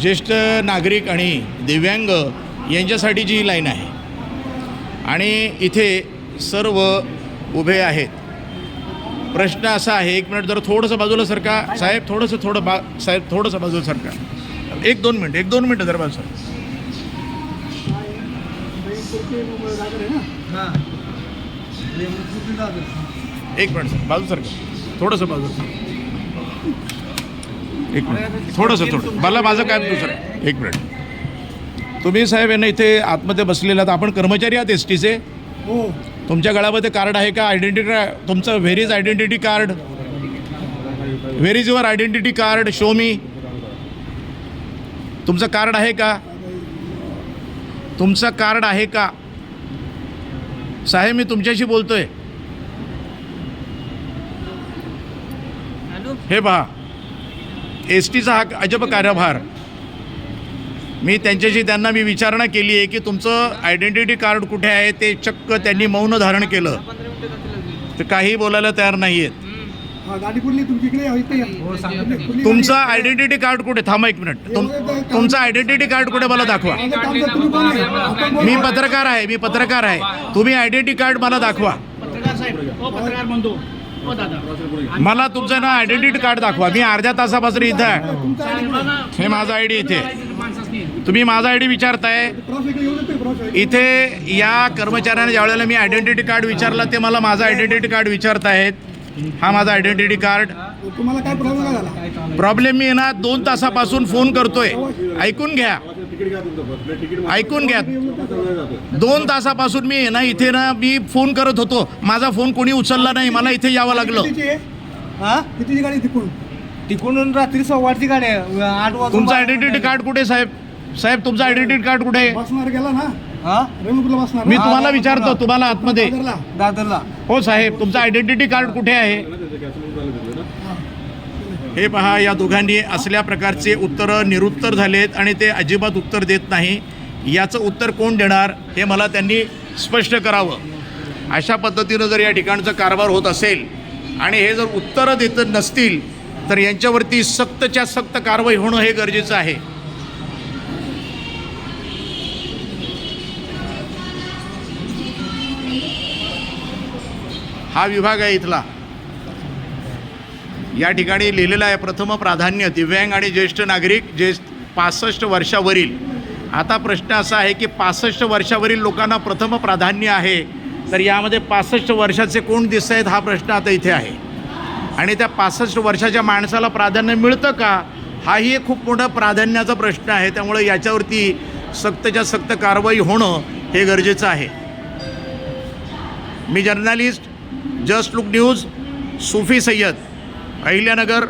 ज्येष्ठ नागरिक आणि दिव्यांग यांच्यासाठी जी लाईन आहे आणि इथे सर्व उभे आहेत. प्रश्न असा आहे एक मिनिट जर थोडंसं बाजूला सरका. साहेब थोडंसं थोडं बा साहेब थोडंसं बाजूला सरका. एक दोन मिनिट एक दोन मिनटं जर बाजू सर एक मिनिट सर बाजू सरका. थोडंसं बाजू एक मिनिट. थोडंसं थोडं. मला माझं काय दुसरं? एक मिनिट. तुम्ही साहेब यांना इथे आतमध्ये बसलेला आहात. आपण कर्मचारी आहात एस टीचे हो. तुमच्या गळामध्ये कार्ड आहे का? आयडेंटिटी तुमचं where is identity card where is your identity card show me तुमचं कार्ड आहे का? तुमचं कार्ड आहे का? साहेब मी तुमच्याशी बोलतोय. हे पहा. एस टीचा हा अजब कार्यभार. मी त्यांच्याशी त्यांना मी विचारणा केली आहे की तुमचं आयडेंटिटी कार्ड कुठे आहे? ते चक्क त्यांनी मौन धारण केलं. तर काही बोलायला तयार नाही आहेत हा, गाडी कुठली? तुमची? आयडेंटिटी कार्ड कुठे? थांबा एक मिनिट. तुम तुमचं आयडेंटिटी कार्ड कुठे मला दाखवा. मी? पत्रकार आहे मी पत्रकार आहे. तुम्ही आयडेंटिटी कार्ड मला दाखवा. मला तुमचं ना आयडेंटिटी कार्ड दाखवा. मी अर्ध्या तासापासून इथं आहे? हे माझा आय डी इथे. तुम्ही माझा आय डी विचारताय. इथे या कर्मचाऱ्याने ज्या वेळेला मी आयडेंटिटी कार्ड विचारला ते मला माझं आयडेंटिटी कार्ड विचारतायत हा माझा आयडेंटिटी कार्ड तुम्हाला काय प्रॉब्लेम काय झाला प्रॉब्लेम मी ना दोन तासापासून फोन करतोय. ऐकून घ्या. ऐकून घ्या. दोन तासापासून मी ना इथे ना मी फोन करत होतो. माझा फोन कोणी उचलला नाही. मला इथे यावं लागलं? हा? कितीची गाडी तिकडून तिकडून रात्री सव्वाची गाडी आहे. आठ वाजून तुमचं आयडेंटिटी. कार्ड कुठे साहेब? साहेब तुमचं आयडेंटिटी कार्ड कुठे आहे? बसणार गेला ना? हा? मी? तुम्हाला विचारतो तुम्हाला आतमध्ये. दादरला. हो साहेब तुमचं आयडेंटिटी कार्ड कुठे आहे? हे पहा या दोघांनी असल्या प्रकारचे उत्तरं निरुत्तर झालेत आणि ते अजिबात उत्तर देत नाही. याचं उत्तर कोण देणार हे मला त्यांनी स्पष्ट करावं. अशा पद्धतीनं जर या ठिकाणचा कारभार होत असेल आणि हे जर उत्तरं देत नसतील तर यांच्यावरती सक्तच्या सक्त कारवाई होणं हे गरजेचं आहे. हा विभाग आहे इथला. या ठिकाणी लिहिलेलं आहे प्रथम प्राधान्य दिव्यांग आणि ज्येष्ठ नागरिक ज्येष्ठ पासष्ट वर्षावरील. आता प्रश्न असा आहे की पासष्ट वर्षावरील लोकांना प्रथम प्राधान्य आहे तर यामध्ये पासष्ट वर्षाचे कोण दिसत आहेत हा प्रश्न आता इथे आहे. आणि त्या पासष्ट वर्षाच्या माणसाला प्राधान्य मिळतं का? हाही एक खूप मोठा प्राधान्याचा प्रश्न आहे त्यामुळे याच्यावरती सक्तच्या सक्त कारवाई होणं हे गरजेचं आहे. मी journalist just look news Sufi Sayyad. Ahilyanagar